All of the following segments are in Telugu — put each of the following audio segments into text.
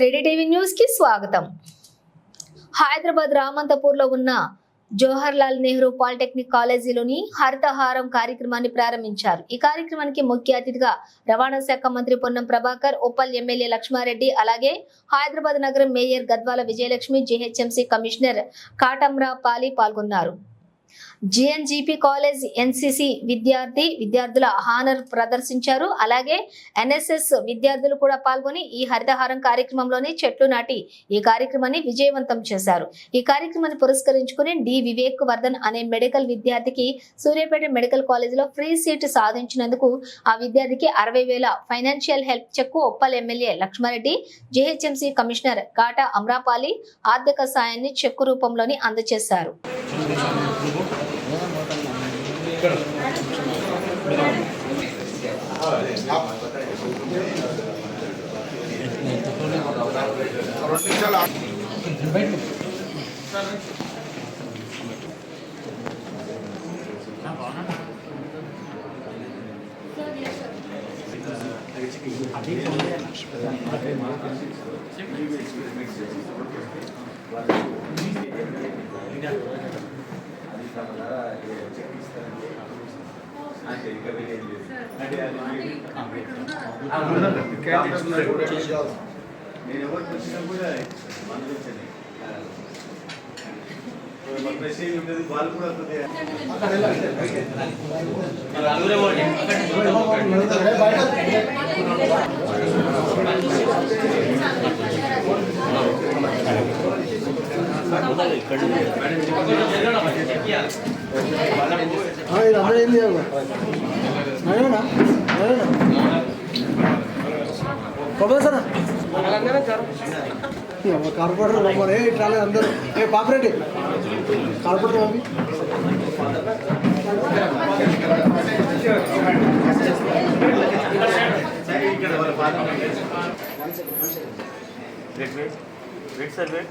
త్రీడీ టీవీ న్యూస్కి స్వాగతం. హైదరాబాద్ రామంతపూర్లో ఉన్న జవహర్ లాల్ నెహ్రూ పాలిటెక్నిక్ కాలేజీలోని హరితహారం కార్యక్రమాన్ని ప్రారంభించారు. ఈ కార్యక్రమానికి ముఖ్య అతిథిగా రవాణా శాఖ మంత్రి పొన్నం ప్రభాకర్ ఉప్పల్ ఎమ్మెల్యే లక్ష్మారెడ్డి అలాగే హైదరాబాద్ నగరం mayor Gadwala Vijayalakshmi GHMC commissioner కాటమ్రా పాలి పాల్గొన్నారు. జిఎన్జిపి కాలేజ్ ఎన్సిసి విద్యార్థి విద్యార్థుల హానర్ ప్రదర్శించారు. అలాగే ఎన్ఎస్ఎస్ విద్యార్థులు కూడా పాల్గొని ఈ హరితహారం కార్యక్రమంలోని చెట్లు నాటి ఈ కార్యక్రమాన్ని విజయవంతం చేశారు. ఈ కార్యక్రమాన్ని పురస్కరించుకుని డి వివేక్ వర్ధన్ అనే మెడికల్ విద్యార్థికి సూర్యాపేట మెడికల్ కాలేజీలో ఫ్రీ సీట్ సాధించినందుకు ఆ విద్యార్థికి అరవై వేల financial help cheque Uppal MLA Lakshma Reddy GHMC commissioner Kata Amrapali ఆర్థిక సాయాన్ని చెక్కు రూపంలోని అందజేశారు. ఇక్కడ రెండు నిమిషాలు అది నేను ఎవరికి వచ్చినా కూడా మెసేజ్ ఉండేది వాళ్ళు కూడా అందరూ ఏం చేయాలి నడవనా కార్పొరేటర్ రమ్మని ఏ ఇట్లా అందరూ ఏ పాపరేటి కార్పొరేటర్ పంపి ఇక్కడ వెయిట్ వెయిట్ సార్ వెయిట్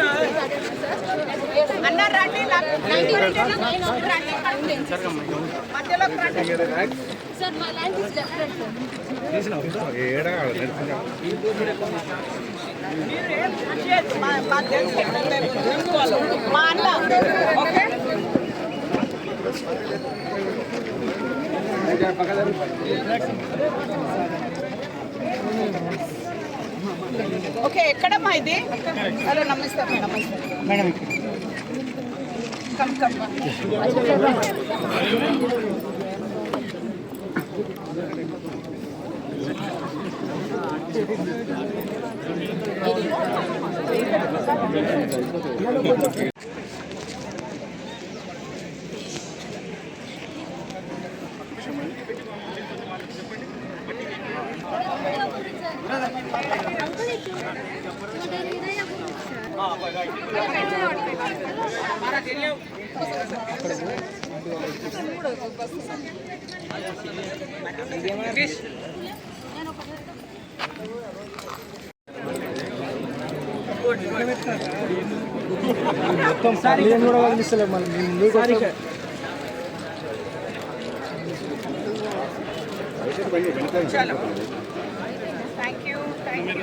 అన్న రండి మధ్యలోకి రండి సార్ మా ల్యాండ్ ఇస్ డిఫరెంట్ మా మా తెలుసు మా అన్న ఓకే ఓకే ఎక్కడమ్మా ఇది? హలో నమస్తే నమస్తే. మేడం મારા మొత్తం పల్లెం కూడా కనిపిస్తలేదు మళ్ళీ థ్యాంక్ యూ థ్యాంక్ యూ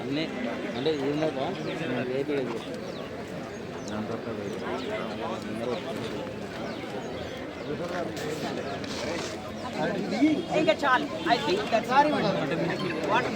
అన్నీ అంటే ఏంటంటే రేపు ఇంకా చాలు. I think that's what